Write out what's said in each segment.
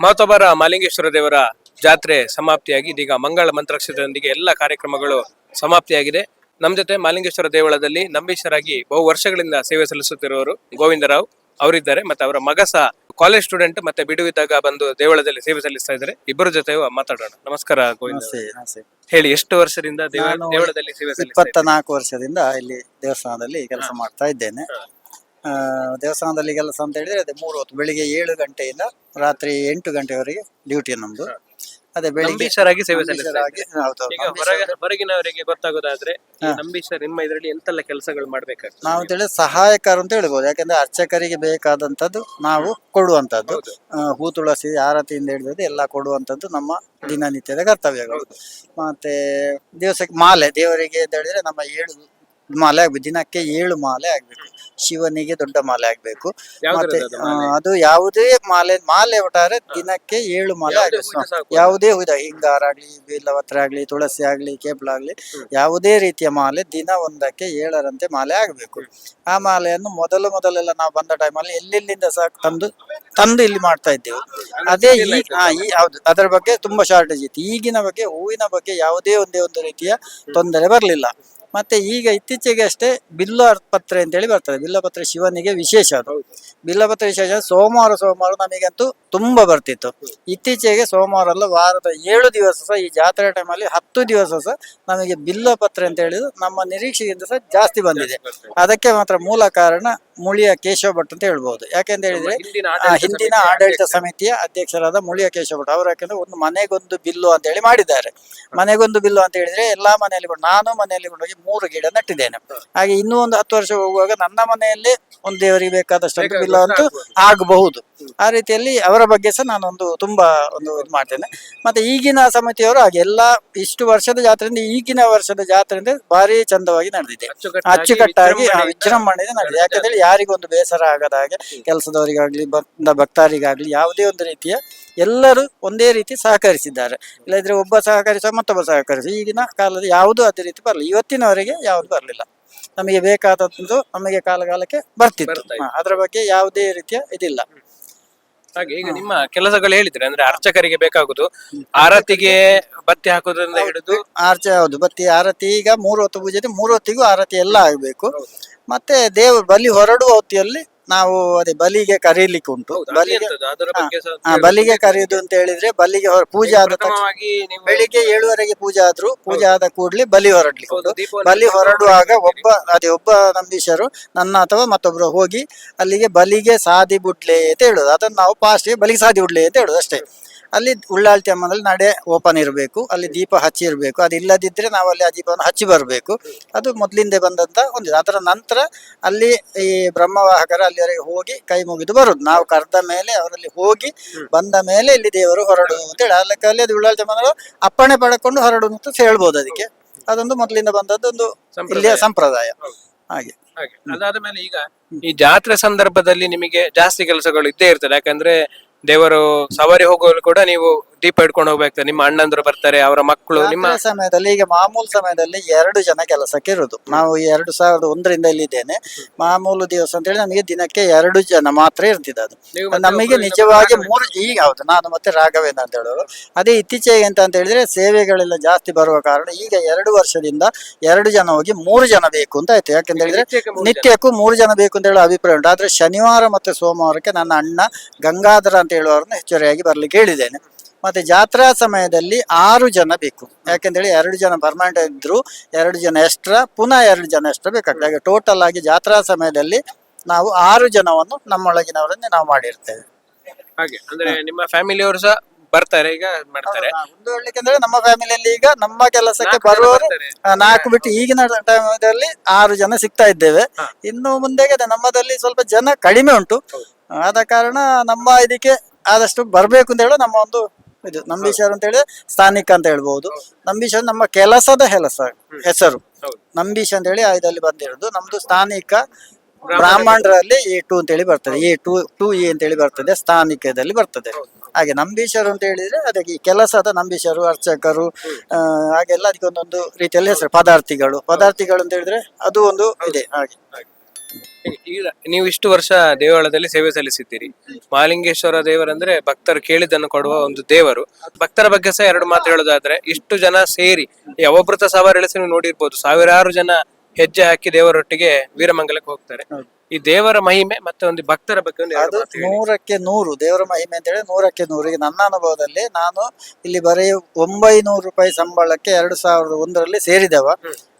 ಮಹತೋಬರ ಮಾಲಿಂಗೇಶ್ವರ ದೇವರ ಜಾತ್ರೆ ಸಮಾಪ್ತಿಯಾಗಿ ಇದೀಗ ಮಂಗಳ ಮಂತ್ರಕ್ಷೇತ್ರದೊಂದಿಗೆ ಎಲ್ಲ ಕಾರ್ಯಕ್ರಮಗಳು ಸಮಾಪ್ತಿಯಾಗಿದೆ. ನಮ್ಮ ಜೊತೆ ಮಾಲಿಂಗೇಶ್ವರ ದೇವಳದಲ್ಲಿ ನಂಬೀಶರಾಗಿ ಬಹು ವರ್ಷಗಳಿಂದ ಸೇವೆ ಸಲ್ಲಿಸುತ್ತಿರುವವರು ಗೋವಿಂದರಾವ್ ಅವರಿದ್ದಾರೆ ಮತ್ತೆ ಅವರ ಮಗಸ ಸಹ ಕಾಲೇಜ್ ಸ್ಟೂಡೆಂಟ್ ಮತ್ತೆ ಬಿಡುವಿದ್ದಾಗ ಬಂದು ದೇವಳದಲ್ಲಿ ಸೇವೆ ಸಲ್ಲಿಸ್ತಾ ಇದ್ದಾರೆ. ಇಬ್ಬರ ಜೊತೆ ಮಾತಾಡೋಣ. ನಮಸ್ಕಾರ ಗೋವಿಂದ. ಹೇಳಿ ಎಷ್ಟು ವರ್ಷದಿಂದ ದೇವಳದಲ್ಲಿ ಸೇವೆ ಸಲ್ಲಿಸ್ತಾ ಇಪ್ಪತ್ತ ನಾಲ್ಕು ವರ್ಷದಿಂದ ಇಲ್ಲಿ ದೇವಸ್ಥಾನದಲ್ಲಿ ಕೆಲಸ ಮಾಡ್ತಾ ಇದ್ದೇನೆ. ದೇವಸ್ಥಾನದಲ್ಲಿ ಕೆಲಸ ಅಂತ ಹೇಳಿದ್ರೆ ಅದೇ ಮೂರು ಹೊತ್ತು ಬೆಳಿಗ್ಗೆ ಏಳು ಗಂಟೆಯಿಂದ ರಾತ್ರಿ ಎಂಟು ಗಂಟೆವರೆಗೆ ಡ್ಯೂಟಿ ನಮ್ದು. ಅದೇ ಬೆಳಿಗ್ಗೆ ನಂಬೀಶರಾಗಿ ಸೇವೆ ಸಲ್ಲಿಸ್ತಾ ನಂಬೀಶರಾಗಿ- ಹೌದು, ಈಗ ಹೊರಗ ಹೊರಗಿನವರಿಗೆ ಗೊತ್ತಾಗೋದಾದ್ರೆ ಈ ನಂಬೀಶರ್ ನಿಮ್ಮ ಇದರಲ್ಲಿ ಎಂತೆಲ್ಲ ಕೆಲಸಗಳು ಮಾಡ್ಬೇಕಾಗ್ತದೆ? ನಾವು ಅಂತ ಹೇಳಿದ್ರೆ ಸಹಾಯಕರು ಅಂತ ಹೇಳ್ಬೋದು. ಯಾಕಂದ್ರೆ ಅರ್ಚಕರಿಗೆ ಬೇಕಾದಂತದ್ದು ನಾವು ಕೊಡುವಂತದ್ದು ಹೂ ತುಳಸಿ ಆರತಿಯಿಂದ ಹಿಡಿದು ಎಲ್ಲ ಕೊಡುವಂತದ್ದು ನಮ್ಮ ದಿನನಿತ್ಯದ ಕರ್ತವ್ಯಗಳು. ಮತ್ತೆ ದಿವಸಕ್ಕೆ ಮಾಲೆ ದೇವರಿಗೆ ಅಂತ ಹೇಳಿದ್ರೆ ನಮ್ಮ ಏಳು ಮಾಲೆ ಆಗ್ಬೇಕು. ದಿನಕ್ಕೆ ಏಳು ಮಾಲೆ ಆಗ್ಬೇಕು. ಶಿವನಿಗೆ ದೊಡ್ಡ ಮಾಲೆ ಆಗ್ಬೇಕು. ಮತ್ತೆ ಅದು ಆ, ಮಾಲೆ? ಅದು ಯಾವುದೇ ಮಾಲೆ ಮಾಲೆ ಒಟ್ಟಾರೆ ದಿನಕ್ಕೆ ಏಳು ಮಾಲೆ ಆಗ್ಬೇಕು. ಯಾವುದೇ ಹೂದ ಹಿಂಗಾರ ಆಗ್ಲಿ ಬಿಲ್ಲವತ್ರ ಆಗ್ಲಿ ತುಳಸಿ ಆಗ್ಲಿ ಕೇಪಳ ಆಗ್ಲಿ ಯಾವುದೇ ರೀತಿಯ ಮಾಲೆ ದಿನ ಒಂದಕ್ಕೆ ಏಳರಂತೆ ಮಾಲೆ ಆಗ್ಬೇಕು. ಆ ಮಾಲೆಯನ್ನು ಮೊದಲು ಮೊದಲೆಲ್ಲ ನಾವು ಬಂದ ಟೈಮಲ್ಲಿ ಎಲ್ಲೆಲ್ಲಿಂದ ಸಹ ತಂದು ತಂದು ಇಲ್ಲಿ ಮಾಡ್ತಾ ಇದ್ದೇವೆ. ಅದೇ ಈ ಹಾ, ಈ ಹೌದು. ಅದರ ಬಗ್ಗೆ ತುಂಬಾ ಶಾರ್ಟೇಜ್ ಇತ್ತು. ಈಗಿನ ಬಗ್ಗೆ ಹೂವಿನ ಬಗ್ಗೆ ಯಾವುದೇ ಒಂದೇ ಒಂದು ರೀತಿಯ ತೊಂದರೆ ಬರಲಿಲ್ಲ. ಮತ್ತೆ ಈಗ ಇತ್ತೀಚೆಗೆ ಅಷ್ಟೇ ಬಿಲ್ಲಪತ್ರೆ ಅಂತೇಳಿ ಬರ್ತದೆ. ಬಿಲ್ಲಪತ್ರೆ ಶಿವನಿಗೆ ವಿಶೇಷ ಅದು. ಬಿಲ್ಲಪತ್ರೆ ವಿಶೇಷ ಸೋಮವಾರ ಸೋಮವಾರ ನಮಗಂತೂ ತುಂಬಾ ಬರ್ತಿತ್ತು. ಇತ್ತೀಚೆಗೆ ಸೋಮವಾರ ಅಲ್ಲ ವಾರದ ಏಳು ದಿವಸ ಸಹ ಈ ಜಾತ್ರೆ ಟೈಮಲ್ಲಿ ಹತ್ತು ದಿವಸ ಸಹ ನಮಗೆ ಬಿಲ್ಲಪತ್ರೆ ಅಂತ ಹೇಳಿದ್ರು ನಮ್ಮ ನಿರೀಕ್ಷೆಗಿಂತ ಸಹ ಜಾಸ್ತಿ ಬಂದಿದೆ. ಅದಕ್ಕೆ ಮಾತ್ರ ಮೂಲ ಕಾರಣ ಮುಳಿಯ ಕೇಶವ ಭಟ್ ಅಂತ ಹೇಳ್ಬಹುದು ಯಾಕೆಂತ ಹೇಳಿದ್ರೆ ಹಿಂದಿನ ಆ, ಆಡಳಿತ ಹಿಂದಿನ ಸಮಿತಿಯ ಆಡಳಿತ ಸಮಿತಿಯ ಅಧ್ಯಕ್ಷರಾದ ಮುಳಿಯ ಕೇಶವ ಭಟ್ ಅವರು ಯಾಕಂದ್ರೆ ಒಂದು ಮನೆಗೊಂದು ಬಿಲ್ಲು ಅಂತ ಹೇಳಿ ಮಾಡಿದ್ದಾರೆ. ಮನೆಗೊಂದು ಬಿಲ್ಲು ಅಂತ ಹೇಳಿದ್ರೆ ಎಲ್ಲಾ ಮನೆಯಲ್ಲಿ ಕೂಡ ನಾನು ಮನೆಯಲ್ಲಿ ಹೋಗಿ ಮೂರು ಗಿಡ ನೆಟ್ಟಿದ್ದೇನೆ. ಹಾಗೆ ಇನ್ನೂ ಒಂದು ಹತ್ತು ವರ್ಷ ಹೋಗುವಾಗ ನನ್ನ ಮನೆಯಲ್ಲಿ ಒಂದು ದೇವರಿಗೆ ಬೇಕಾದಷ್ಟು ಬೇಕಾದಷ್ಟು ಬಿಲ್ಲು ಅಂತೂ ಆಗಬಹುದು. ಆ ರೀತಿಯಲ್ಲಿ ಅವರ ಬಗ್ಗೆ ಸಹ ನಾನೊಂದು ತುಂಬಾ ಒಂದು ಇದು ಮಾಡ್ತೇನೆ. ಮತ್ತೆ ಈಗಿನ ಸಮಿತಿಯವರು ಹಾಗೆ ಎಲ್ಲ ಇಷ್ಟು ವರ್ಷದ ಜಾತ್ರೆಯಿಂದ ಈಗಿನ ವರ್ಷದ ಜಾತ್ರೆಯಿಂದ ಭಾರಿ ಚಂದವಾಗಿ ನಡೆದಿದೆ. ಅಚ್ಚುಕಟ್ಟಾಗಿ ವಿಜೃಂಭಣೆಯಿಂದ ನಡೆದಿದೆ. ಯಾಕಂದ್ರೆ ಯಾರಿಗೊಂದು ಬೇಸರ ಆಗದ ಹಾಗೆ ಕೆಲಸದವರಿಗಾಗ್ಲಿ ಬಂದ ಭಕ್ತಾರಿಗಾಗ್ಲಿ ಯಾವುದೇ ಒಂದು ರೀತಿಯ ಎಲ್ಲರೂ ಒಂದೇ ರೀತಿ ಸಹಕರಿಸಿದ್ದಾರೆ. ಇಲ್ಲದ್ರೆ ಒಬ್ಬ ಸಹಕರಿಸುವ ಮತ್ತೊಬ್ಬ ಸಹಕರಿಸಿ ಈಗಿನ ಕಾಲದ ಯಾವುದು ಅದೇ ರೀತಿ ಬರಲಿಲ್ಲ. ಇವತ್ತಿನವರೆಗೆ ಯಾವುದು ಬರಲಿಲ್ಲ. ನಮಗೆ ಬೇಕಾದದ್ದು ನಮಗೆ ಕಾಲ ಕಾಲಕ್ಕೆ ಬರ್ತಿತ್ತು. ಬರ್ತಾ ಅದರ ಬಗ್ಗೆ ಯಾವುದೇ ರೀತಿಯ ಇದಿಲ್ಲ. ಹಾಗೆ ಈಗ ನಿಮ್ಮ ಕೆಲಸಗಳು ಹೇಳಿದ್ರೆ ಅಂದ್ರೆ ಅರ್ಚಕರಿಗೆ ಬೇಕಾಗುದು ಆರತಿಗೆ ಬತ್ತಿ ಹಾಕೋದ್ರಿಂದ ಹಿಡಿದು ಆರ್ಚೆ ಹೌದು ಬತ್ತಿ ಆರತಿ ಈಗ ಮೂರು ಹೊತ್ತು ಪೂಜೆ ಇದೆ, ಮೂರು ಹೊತ್ತಿಗೂ ಆರತಿ ಎಲ್ಲ ಆಗಬೇಕು. ಮತ್ತೆ ದೇವರು ಬಲಿ ಹೊರಡುವ ಹೊತ್ತಿಯಲ್ಲಿ ನಾವು ಅದೇ ಬಲಿಗೆ ಕರೀಲಿಕ್ಕೆ ಉಂಟು. ಬಲಿಗೆ ಸಹ ಬಲಿಗೆ ಕರೆಯುದು ಅಂತ ಹೇಳಿದ್ರೆ ಬಲಿಗೆ ಹೊರ- ಪೂಜೆ ಆದ ತಕ್ಷಣ ಬೆಳಿಗ್ಗೆ ಏಳುವರೆಗೆ ಪೂಜೆ ಆದ್ರು ಪೂಜೆ ಆದ ಕೂಡ್ಲಿ ಬಲಿ ಹೊರಡ್ಲಿಕ್ಕೆ ಉಂಟು. ಬಲಿ ಹೊರಡುವಾಗ ಒಬ್ಬ ಅದೇ ಒಬ್ಬ ನಂದೀಶರು ನನ್ನ ಅಥವಾ ಮತ್ತೊಬ್ರು ಹೋಗಿ ಅಲ್ಲಿಗೆ ಬಲಿಗೆ ಸಾದಿ ಬುಡ್ಲೆ ಅಂತ ಹೇಳುದು. ಅದನ್ನ ನಾವು ಪಾಸ್ಟ್ ಬಲಿಗೆ ಸಾದಿ ಬುಡ್ಲೆ ಅಂತ ಹೇಳುದು ಅಷ್ಟೇ. ಅಲ್ಲಿ ಉಳ್ಳಾಳ್ತಿ ಅಮ್ಮನಲ್ಲಿ ನಡೆ ಓಪನ್ ಇರಬೇಕು ಅಲ್ಲಿ ದೀಪ ಹಚ್ಚಿ ಇರಬೇಕು. ಅದು ಇಲ್ಲದಿದ್ದರೆ ನಾವು ಅಲ್ಲಿ ಆ ದೀಪವನ್ನು ಹಚ್ಚಿ ಬರಬೇಕು. ಅದು ಮೊದಲಿಂದ ಬಂದಂತ ಒಂದು ಅದರ ನಂತರ ಅಲ್ಲಿ ಈ ಬ್ರಹ್ಮವಾಹಕರು ಅಲ್ಲಿವರೆಗೆ ಹೋಗಿ ಕೈ ಮುಗಿದು ಬರುದು. ನಾವು ಕರೆದ ಮೇಲೆ ಅವರಲ್ಲಿ ಹೋಗಿ ಬಂದ ಮೇಲೆ ಇಲ್ಲಿ ದೇವರು ಹೊರಡು ಅಂತೇಳಿ ಆ ಅಲ್ಲಿ ಅದು ಉಳ್ಳಾಳ್ತಿ ಅಮ್ಮನವರು ಅಪ್ಪಣೆ ಪಡ್ಕೊಂಡು ಹೊರಡುವುದು ಅಂತ ಹೇಳ್ಬೋದು ಅದಕ್ಕೆ. ಅದೊಂದು ಮೊದಲಿಂದ ಬಂದದ್ದು ಒಂದು ಇಲ್ಲಿಯ ಸಂಪ್ರದಾಯ. ಹಾಗೆ. ಹಾಗೆ. ಅದಾದ ಮೇಲೆ ಈಗ ಈ ಜಾತ್ರೆ ಸಂದರ್ಭದಲ್ಲಿ ನಿಮಗೆ ಜಾಸ್ತಿ ಕೆಲಸಗಳು ಇದ್ದೇ ಇರ್ತದೆ. ಯಾಕಂದ್ರೆ ದೇವರು ಸವಾರಿ ಹೋಗುವಲ್ಲಿ ಕೂಡ ನೀವು ದೀಪ ಇಟ್ಕೊಂಡು ಹೋಗ್ಬೇಕು ನಿಮ್ಮ ಅಣ್ಣಂದ್ರು ಬರ್ತಾರೆ ಅವರ ಮಕ್ಕಳು ನಿಮ್ಮ ಸಮಯದಲ್ಲಿ ಈಗ ಮಾಮೂಲು ಸಮಯದಲ್ಲಿ ಎರಡು ಜನ ಕೆಲಸಕ್ಕೆ ಇರುದು. ನಾವು ಎರಡು ಸಾವಿರದ ಒಂದರಿಂದ ಇಲ್ಲಿದ್ದೇನೆ. ಮಾಮೂಲು ದಿವಸ ಅಂತ ಹೇಳಿ ನಮಗೆ ದಿನಕ್ಕೆ ಎರಡು ಜನ ಮಾತ್ರ ಇರ್ತಿದೆ ಅದು. ಮತ್ತೆ ನಮಗೆ ನಿಜವಾಗಿ ಮೂರು ಈಗ ಹೌದು ನಾನು ಮತ್ತೆ ರಾಘವೇಂದ್ರ ಅಂತ ಹೇಳೋರು. ಅದೇ ಇತ್ತೀಚೆಗೆ ಅಂತ ಅಂತ ಹೇಳಿದ್ರೆ ಸೇವೆಗಳೆಲ್ಲ ಜಾಸ್ತಿ ಬರುವ ಕಾರಣ ಈಗ ಎರಡು ವರ್ಷದಿಂದ ಎರಡು ಜನ ಹೋಗಿ ಮೂರು ಜನ ಬೇಕು ಅಂತ ಆಯ್ತು. ಯಾಕಂತ ಹೇಳಿದ್ರೆ ನಿತ್ಯಕ್ಕೆ ಮೂರು ಜನ. ನಿತ್ಯಕ್ಕೂ ಮೂರು ಜನ ಬೇಕು ಅಂತ ಹೇಳೋ ಅಭಿಪ್ರಾಯ ಉಂಟು. ಆದ್ರೆ ಶನಿವಾರ ಮತ್ತೆ ಸೋಮವಾರಕ್ಕೆ ನನ್ನ ಅಣ್ಣ ಗಂಗಾಧರ ಅಂತ ಹೇಳುವವರನ್ನ ಹೆಚ್ಚುವರಿಯಾಗಿ ಬರ್ಲಿಕ್ಕೆ ಹೇಳಿದ್ದೇನೆ. ಮತ್ತೆ ಜಾತ್ರಾ ಸಮಯದಲ್ಲಿ ಆರು ಜನ ಬೇಕು. ಯಾಕೆಂತೇಳಿ ಎರಡು ಜನ ಪರ್ಮನೆಂಟ್ ಇದ್ರು ಎರಡು ಜನ ಎಕ್ಸ್ಟ್ರಾ ಪುನಃ ಎರಡು ಜನ ಎಕ್ಸ್ಟ್ರಾ ಬೇಕಾಗ್ತದೆ. ಹಾಗೆ ಟೋಟಲ್ ಆಗಿ ಜಾತ್ರಾ ಸಮಯದಲ್ಲಿ ನಾವು ಆರು ಜನವನ್ನು ನಮ್ಮೊಳಗಿನವರನ್ನೇ ನಾವು ಮಾಡಿರ್ತೇವೆ. ಹಾಗೆ ಅಂದ್ರೆ ನಿಮ್ಮ ಫ್ಯಾಮಿಲಿಯವರು ಸಹ ಬರ್ತಾರೆ ಈಗ ಮಾಡ್ತಾರೆ. ಒಂದು ಹೇಳಲಿಕ್ಕೆ ನಮ್ಮ ಫ್ಯಾಮಿಲಿಯಲ್ಲಿ ಈಗ ನಮ್ಮ ಕೆಲಸಕ್ಕೆ ಬರುವವರು ನಾಲ್ಕು ಬಿಟ್ಟು ಈಗಿನ ಟೈಮಲ್ಲಿ ಆರು ಜನ ಸಿಗ್ತಾ ಇದ್ದೇವೆ. ಇನ್ನು ಮುಂದೆ ನಮ್ಮದಲ್ಲಿ ಸ್ವಲ್ಪ ಜನ ಕಡಿಮೆ ಉಂಟು. ಆದ ಕಾರಣ ನಮ್ಮ ಇದಕ್ಕೆ ಆದಷ್ಟು ಬರ್ಬೇಕು ಅಂತ ಹೇಳೋ ನಮ್ಮ ಒಂದು ಇದು ನಂಬೀಶರ್ ಅಂತ ಹೇಳಿದ್ರೆ ಸ್ಥಾನಿಕ ಅಂತ ಹೇಳ್ಬಹುದು ನಂಬೀಶರ್ ನಮ್ಮ ಕೆಲಸದ ಹೆಲಸ ಹೆಸರು. ನಂಬೀಶ್ ಅಂತ ಹೇಳಿ ಇದರಲ್ಲಿ ಬಂದಿರೋದು. ನಮ್ದು ಸ್ಥಾನಿಕ ಬ್ರಾಹ್ಮಣರಲ್ಲಿ. ಎ ಟು ಅಂತ ಹೇಳಿ ಬರ್ತದೆ. ಎ ಟು ಟು ಎ ಅಂತ ಹೇಳಿ ಬರ್ತದೆ. ಸ್ಥಾನಿಕದಲ್ಲಿ ಬರ್ತದೆ. ಹಾಗೆ ನಂಬೀಶರು ಅಂತ ಹೇಳಿದ್ರೆ ಅದಕ್ಕೆ ಈ ಕೆಲಸದ ನಂಬೀಶರು ಅರ್ಚಕರು ಹಾಗೆಲ್ಲ ಅದಕ್ಕೆ ಒಂದೊಂದು ರೀತಿಯಲ್ಲಿ ಹೆಸರು ಪದಾರ್ಥಿಗಳು. ಪದಾರ್ಥಿಗಳು ಅಂತ ಹೇಳಿದ್ರೆ ಅದು ಒಂದು ಇದೆ. ಹಾಗೆ. ಈಗ ನೀವು ಇಷ್ಟು ವರ್ಷ ದೇವಾಲಯದಲ್ಲಿ ಸೇವೆ ಸಲ್ಲಿಸಿದ್ದೀರಿ. ಮಹಾಲಿಂಗೇಶ್ವರ ದೇವರಂದ್ರೆ ಭಕ್ತರು ಕೇಳಿದ್ದನ್ನು ಕೊಡುವ ಒಂದು ದೇವರು. ಭಕ್ತರ ಬಗ್ಗೆ ಸಹ ಎರಡು ಮಾತು ಹೇಳೋದಾದ್ರೆ, ಇಷ್ಟು ಜನ ಸೇರಿ ಅವಭೃತ ಸವಾರಿ ಎಳೆಸಿ ನೀವು ನೋಡಿರ್ಬೋದು, ಸಾವಿರಾರು ಜನ ಹೆಜ್ಜೆ ಹಾಕಿ ದೇವರೊಟ್ಟಿಗೆ ವೀರಮಂಗಲಕ್ಕೆ ಹೋಗ್ತಾರೆ. ಈ ದೇವರ ಮಹಿಮೆ ಮತ್ತೆ ಒಂದು ಭಕ್ತರ ಬಗ್ಗೆ ಒಂದು ಎರಡು ಅದು ಮಾತು ಹೇಳಿ. ನೂರಕ್ಕೆ ನೂರು ದೇವರ ಮಹಿಮೆ ಅಂತ ಹೇಳಿ ನೂರಕ್ಕೆ ನೂರು. ಈಗ ನನ್ನ ಅನುಭವದಲ್ಲಿ ನಾನು ಇಲ್ಲಿ ಬರೀ ಒಂಬೈನೂರು ರೂಪಾಯಿ ಸಂಬಳಕ್ಕೆ ಎರಡು ಸಾವಿರದ ಒಂದರಲ್ಲಿ ಸೇರಿದವ.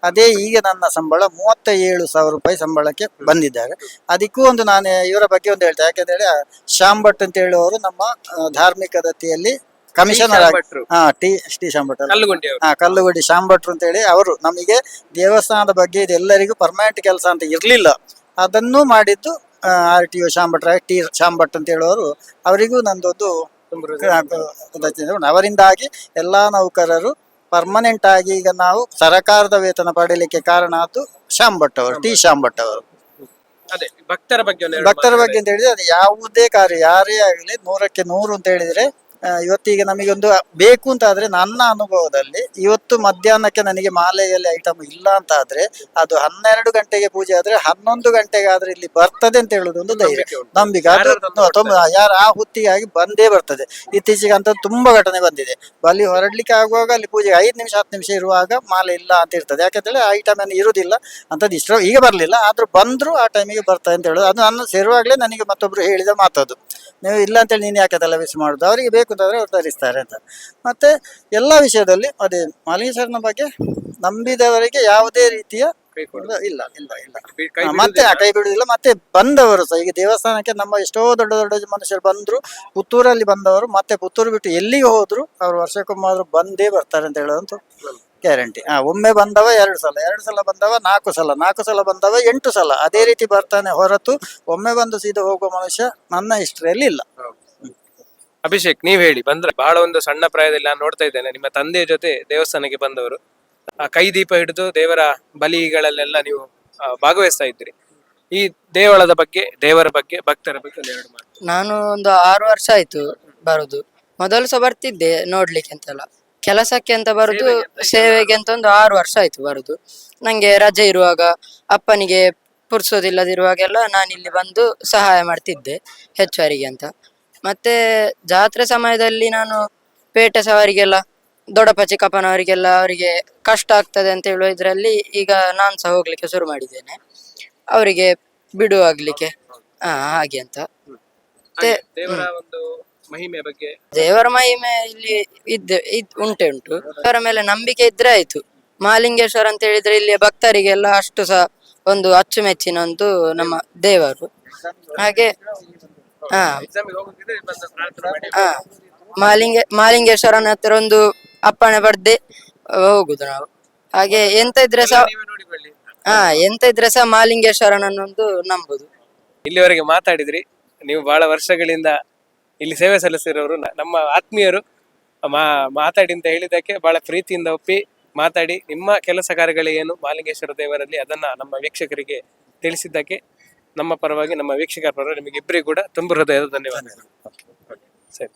ಅದೇ ಈಗ ನನ್ನ ಸಂಬಳ ಮೂವತ್ತ ಏಳು ಸಾವಿರ ರೂಪಾಯಿ ಸಂಬಳಕ್ಕೆ ಬಂದಿದ್ದಾರೆ. ಅದಕ್ಕೂ ಒಂದು ನಾನು ಇವರ ಬಗ್ಗೆ ಒಂದು ಹೇಳ್ತೇನೆ ಯಾಕೆಂದ್ರೆ ಶ್ಯಾಮ್ ಭಟ್ ಅಂತ ಹೇಳುವವರು ನಮ್ಮ ಆ, ಧಾರ್ಮಿಕ ದತ್ತಿಯಲ್ಲಿ ಕಮಿಷನರ್ ಆಗಿ ಭಟ್ರು, ಹಾ ಟಿ ಟಿ ಶ್ಯಾಮ್ ಭಟ್ ಅಲ್ಲ. ಕಲ್ಲುಗುಂಡಿ ಅವರು. ಹಾ ಕಲ್ಲುಗುಡಿ ಶ್ಯಾಮ್ ಭಟ್ರು ಅಂತ ಹೇಳಿ ಅವರು. ನಮಗೆ ದೇವಸ್ಥಾನದ ಬಗ್ಗೆ ಇದೆಲ್ಲರಿಗೂ ಪರ್ಮನೆಂಟ್ ಕೆಲಸ ಅಂತ ಇರ್ಲಿಲ್ಲ. ಅದನ್ನು ಮಾಡಿದ್ದು ಆರ್ ಟಿ ಒ ಶ್ಯಾಮ್ ಭಟ್ರ ಟಿ ಶಾಂಭಟ್ ಭಟ್ ಅಂತ ಹೇಳುವವರು ಅವರಿಗೂ ನಂದೊಂದು. ಅವರಿಂದಾಗಿ ಎಲ್ಲಾ ನೌಕರರು ಪರ್ಮನೆಂಟ್ ಆಗಿ ಈಗ ನಾವು ಸರಕಾರದ ವೇತನ ಪಡೆಯಲಿಕ್ಕೆ ಕಾರಣ ಆದ್ದು ಶ್ಯಾಮ್ ಭಟ್ ಅವರು ಟಿ ಶಾಂಭಟ್ ಭಟ್ ಅವರು ಅದೇ ಭಕ್ತರ ಬಗ್ಗೆ ಭಕ್ತರ ಬಗ್ಗೆ ಅಂತ ಹೇಳಿದ್ರೆ ಅದು ಯಾವುದೇ ಕಾರ್ಯ ಯಾರೇ ಆಗಲಿ ನೂರಕ್ಕೆ ನೂರು ಅಂತ ಹೇಳಿದ್ರೆ ಇವತ್ತೀಗ ನಮಗೆ ಒಂದು ಬೇಕು ಅಂತ ಆದ್ರೆ ನನ್ನ ಅನುಭವದಲ್ಲಿ ಇವತ್ತು ಮಧ್ಯಾಹ್ನಕ್ಕೆ ನನಗೆ ಮಾಲೆಯಲ್ಲಿ ಐಟಮ್ ಇಲ್ಲ ಅಂತ ಆದ್ರೆ ಅದು ಹನ್ನೆರಡು ಗಂಟೆಗೆ ಪೂಜೆ ಆದ್ರೆ ಹನ್ನೊಂದು ಗಂಟೆಗೆ ಆದ್ರೆ ಇಲ್ಲಿ ಬರ್ತದೆ ಅಂತ ಹೇಳುದು ಒಂದು ಧೈರ್ಯ. ನಂಬಿಕೆ ಯಾರು ಆ ಹುತ್ತಿಗಾಗಿ ಬಂದೇ ಬರ್ತದೆ. ಇತ್ತೀಚೆಗೆ ಅಂತ ತುಂಬಾ ಘಟನೆ ಬಂದಿದೆ. ಅಲ್ಲಿ ಹೊರಡ್ಲಿಕ್ಕೆ ಆಗುವಾಗ ಅಲ್ಲಿ ಪೂಜೆಗೆ ಐದು ನಿಮಿಷ ಹತ್ತು ನಿಮಿಷ ಇರುವಾಗ ಮಾಲೆ ಇಲ್ಲ ಅಂತ ಇರ್ತದೆ. ಯಾಕಂತೇಳಿ ಐಟಮ್ ಏನು ಇರುವುದಿಲ್ಲ. ಅಂತದ್ದು ಇಷ್ಟ ಈಗ ಬರಲಿಲ್ಲ. ಆದ್ರೂ ಬಂದ್ರು ಆ ಟೈಮಿಗೆ ಬರ್ತದೆ ಅಂತ ಹೇಳೋದು ಅದು ನಾನು ಸೇರುವಾಗಲೇ ನನಗೆ ಮತ್ತೊಬ್ರು ಹೇಳಿದ ಮಾತದು. ನೀವು ಇಲ್ಲ ಅಂತೇಳಿ ನೀನು ಯಾಕೆ ತಲೆ ಮಿಸ್ ಮಾಡೋದು ಅವರಿಗೆ ಬೇಕು ಅಂತಂದ್ರೆ ಅವ್ರು ಧರಿಸ್ತಾರೆ ಅಂತ. ಮತ್ತೆ ಎಲ್ಲ ವಿಷಯದಲ್ಲಿ ಅದೇ ಮಾಲಿಂಗೇಶ್ವರನ ಬಗ್ಗೆ ನಂಬಿದವರಿಗೆ ಯಾವುದೇ ರೀತಿಯ ಇಲ್ಲ ಇಲ್ಲ ಇಲ್ಲ. ಮತ್ತೆ ಕೈ ಬಿಡುದಿಲ್ಲ. ಮತ್ತೆ ಬಂದವರು ಸಹ ಈಗ ದೇವಸ್ಥಾನಕ್ಕೆ ನಮ್ಮ ಎಷ್ಟೋ ದೊಡ್ಡ ದೊಡ್ಡ ಮನುಷ್ಯರು ಬಂದ್ರು ಪುತ್ತೂರಲ್ಲಿ ಬಂದವರು ಮತ್ತೆ ಪುತ್ತೂರು ಬಿಟ್ಟು ಎಲ್ಲಿಗೆ ಹೋದ್ರು ಅವ್ರು ವರ್ಷಕ್ಕೊಮ್ಮಾದ್ರು ಬಂದೇ ಬರ್ತಾರೆ ಅಂತ ಹೇಳೋದಂತೂ ಗ್ಯಾರಂಟಿ. ಹಾ ಒಮ್ಮೆ ಬಂದವ ಎರಡು ಸಲ ಎರಡು ಸಲ ಬಂದವ ನಾಲ್ಕು ಸಲ ನಾಲ್ಕು ಸಲ ಬಂದವ ಎಂಟು ಸಲ. ಅದೇ ರೀತಿ ಬರ್ತಾನೆ ಹೊರತು ಒಮ್ಮೆ ಬಂದು ಸೀದಾ ಹೋಗುವ ಮನುಷ್ಯ ನನ್ನ ಹಿಸ್ಟ್ರಿಯಲ್ಲಿ ಇಲ್ಲ. ಅಭಿಷೇಕ್ ನೀವ್ ಹೇಳಿ. ಬಂದ್ರೆ ಬಹಳ ಒಂದು ಸಣ್ಣ ಪ್ರಾಯದಲ್ಲಿ ನಾನು ನೋಡ್ತಾ ಇದ್ದೇನೆ. ನಿಮ್ಮ ತಂದೆಯ ಜೊತೆ ದೇವಸ್ಥಾನಕ್ಕೆ ಬಂದವರು. ಆ ಕೈ ದೀಪ ಹಿಡಿದು ದೇವರ ಬಲಿಗಳಲ್ಲೆಲ್ಲ ನೀವು ಆ, ಭಾಗವಹಿಸ್ತಾ ಇದ್ರಿ ಈ ದೇವಳದ ಬಗ್ಗೆ ದೇವರ ಬಗ್ಗೆ ಭಕ್ತರ ಬಗ್ಗೆ ಮಾತು. ನಾನು ಒಂದು ಆರು ವರ್ಷ ಆಯ್ತು ಬರುದು. ಮೊದಲು ಸಹ ಬರ್ತಿದ್ದೆ ನೋಡ್ಲಿಕ್ಕೆ ಅಂತೆಲ್ಲ. ಕೆಲಸಕ್ಕೆ ಅಂತ ಬರುದು ಸೇವೆಗೆ ಅಂತ ಒಂದು ಆರು ವರ್ಷ ಆಯ್ತು ಬರುದು. ನಂಗೆ ರಜೆ ಇರುವಾಗ ಅಪ್ಪನಿಗೆ ಪುರ್ಸೋದಿಲ್ಲದಿರುವಾಗೆಲ್ಲ ನಾನು ಇಲ್ಲಿ ಬಂದು ಸಹಾಯ ಮಾಡ್ತಿದ್ದೆ ಹೆಚ್ಚುವರಿಗೆ ಅಂತ. ಮತ್ತೆ ಜಾತ್ರೆ ಸಮಯದಲ್ಲಿ ನಾನು ಪೇಟೆ ಸವಾರಿಗೆಲ್ಲ ದೊಡ್ಡಪ್ಪ ಚಿಕ್ಕಪ್ಪನವರಿಗೆಲ್ಲ ಅವರಿಗೆ ಕಷ್ಟ ಆಗ್ತದೆ ಅಂತ ಹೇಳುವ ಇದರಲ್ಲಿ ಈಗ ನಾನು ಸಹ ಹೋಗ್ಲಿಕ್ಕೆ ಶುರು ಮಾಡಿದ್ದೇನೆ. ಅವರಿಗೆ ಬಿಡುವಾಗ್ಲಿಕ್ಕೆ ಹಾ ಹಾಗೆ ಅಂತ. ಮತ್ತೆ ದೇವರ ಒಂದು ಮಹಿಮೆ ಬಗ್ಗೆ ದೇವರ ಮಹಿಮೆ ಇಲ್ಲಿ ಇದ್ದೆ ಇದ್ ಉಂಟೆ ಉಂಟು. ಅವರ ಮೇಲೆ ನಂಬಿಕೆ ಇದ್ರೆ ಆಯ್ತು. ಮಾಲಿಂಗೇಶ್ವರ ಅಂತ ಹೇಳಿದ್ರೆ ಇಲ್ಲಿ ಭಕ್ತರಿಗೆಲ್ಲ ಅಷ್ಟು ಸಹ ಒಂದು ಅಚ್ಚುಮೆಚ್ಚಿನ ಒಂದು ನಮ್ಮ ದೇವರು. ಹಾಗೆ ಹಾ ಮಹಾಲಿಂಗೇಶ್ವರನ ಹತ್ರ ಒಂದು ಅಪ್ಪಣೆ ಪಡ್ದೆ ಹೋಗುದು ನಾವು. ಹಾಗೆ ಎಂತ ಇದ್ರೆ ಸಹ ಹಾ ಎಂತ ಇದ್ರೆ ಸಹ ಮಾಲಿಂಗೇಶ್ವರನನ್ನೊಂದು ನಂಬುದು. ಇಲ್ಲಿವರೆಗೆ ಮಾತಾಡಿದ್ರಿ. ನೀವು ಬಹಳ ವರ್ಷಗಳಿಂದ ಇಲ್ಲಿ ಸೇವೆ ಸಲ್ಲಿಸಿರೋರು ನ- ನಮ್ಮ ಆತ್ಮೀಯರು. ಮಾ ಮಾತಾಡಿ ಅಂತ ಹೇಳಿದ್ದಕ್ಕೆ ಬಹಳ ಪ್ರೀತಿಯಿಂದ ಒಪ್ಪಿ ಮಾತಾಡಿ. ನಿಮ್ಮ ಕೆಲಸ ಕಾರ್ಯಗಳೇನು ಮಾಲಿಂಗೇಶ್ವರ ದೇವರಲ್ಲಿ ಅದನ್ನ ನಮ್ಮ ವೀಕ್ಷಕರಿಗೆ ತಿಳಿಸಿದ್ದಕ್ಕೆ ನಮ್ಮ ಪರವಾಗಿ ನಮ್ಮ ವೀಕ್ಷಕರ ಪರವಾಗಿ ನಿಮಗೆ ಇಬ್ಬರಿಗೂ ಕೂಡ ತುಂಬ ಹೃದಯದ ಧನ್ಯವಾದಗಳು. ಸರಿ.